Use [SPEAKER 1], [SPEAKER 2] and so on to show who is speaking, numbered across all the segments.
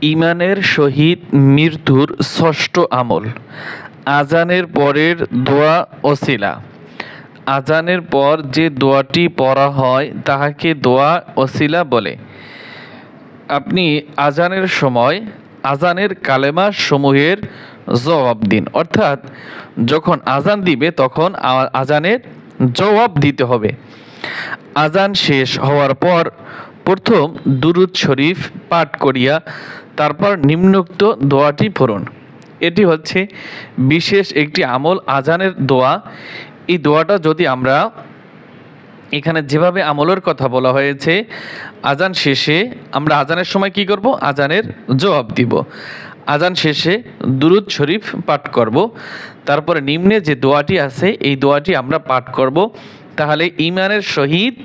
[SPEAKER 1] ইমানের সহিত মৃত্যুর ষষ্ঠ আমল। আজানের পরের দোয়া ওসিলা। আজানের পর যে দোয়াটি পড়া হয়, তাহাকে দোয়া ওসিলা বলে। আপনি আজানের সময় আজানের কালেমা সমূহের জবাব দিন। অর্থাৎ, যখন আজান দিবে, তখন আজানের জবাব দিতে হবে। আজান শেষ হওয়ার পর প্রথম দুরুদ শরীফ পাঠ করিয়া তারপর নিম্নোক্ত দোয়াটি পড়ুন। এটি হচ্ছে বিশেষ একটি আমল আজানের দোয়া। এই দোয়াটা যদি আমরা এখানে যেভাবে আমলের কথা বলা হয়েছে, আজান শেষে আমরা আজানের সময় কি করব? আজানের জবাব দিব। আজান শেষে দুরুদ শরীফ পাঠ করব। তারপরে নিম্নে যে দোয়াটি আছে, এই দোয়াটি আমরা পাঠ করব। তাহলে ইমানের সহিত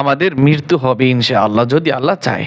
[SPEAKER 1] আমাদের মৃত্যু হবে ইনশাআল্লাহ, যদি আল্লাহ চায়।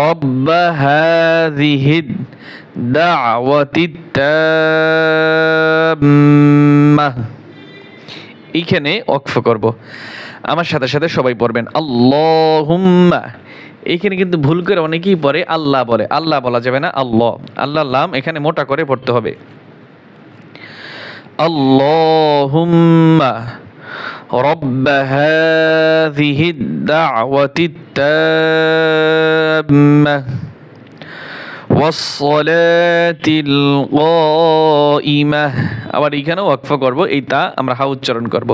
[SPEAKER 1] رب هذه الدعوة التامة এইখানে অক্ফ করব আমার সাথে সাথে সবাই পড়বেন আল্লাহুম্মা এইখানে কিন্তু ভুল করে অনেকেই পড়ে আল্লাহ বলে আল্লাহ বলা যাবে না আল্লাহ আল্লাহ লাম এখানে মোটা করে পড়তে হবে আল্লাহুম্মা رب هذه الدعوة التامة والصلاة القائمة আবার এখানেও ওয়াকফা করব এই তা আমরা হা উচ্চারণ করব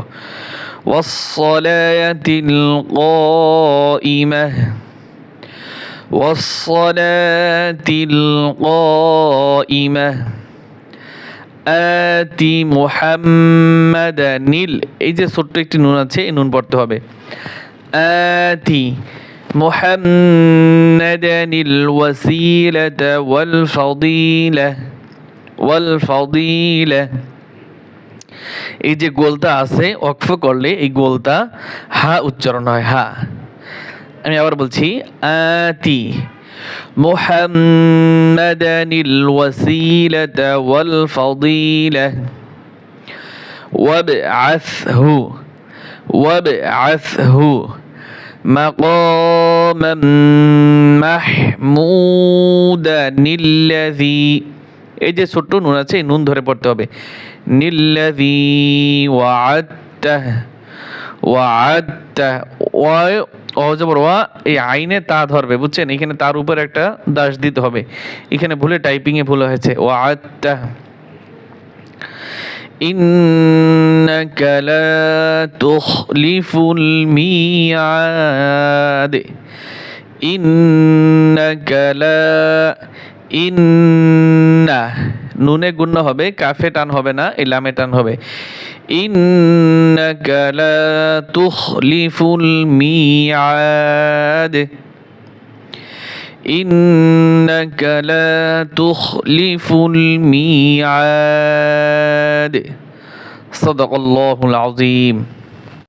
[SPEAKER 1] والصلاة القائمة والصلاة القائمة আতি মুহাম্মাদানিল, এই যে ছোট্ট একটি নুন আছে, এই নুন পড়তে হবে। আতি মুহাম্মাদানিল ওয়াসিলাতা ওয়াল ফাদিলা ওয়াল ফাদিলা। এই যে গোলতা আছে অক্ফ করলে এই গোলতা হা উচ্চারণ হয়, হা। আমি আবার বলছি, আতি محمدا الوسيلة والفضيلة وابعثه وابعثه مقاما محمودا الذي এই যে ছোট্ট নুন আছে এই নুন ধরে পড়তে হবে নিল্লাযী ওয়াআদতা ওয়াআদতা ওয়া অজবর ওয়া এই আইনে তা ধরবে বুঝছেন এখানে তার উপর একটা দাস দিতে হবে এখানে ভুলে টাইপিং এ ভুল হয়েছে ওয়াআদতা إنك لا تخلف الميعاد إنك لا ইন্না নুনে গুণ্য হবে, কাফে টান হবে না, এই টান হবে। ইন্নাকা লা তুখলিফুল মিআদ ইন্নাকা লা তুখলিফুল মিআদ সাদাকাল্লাহুল আযীম।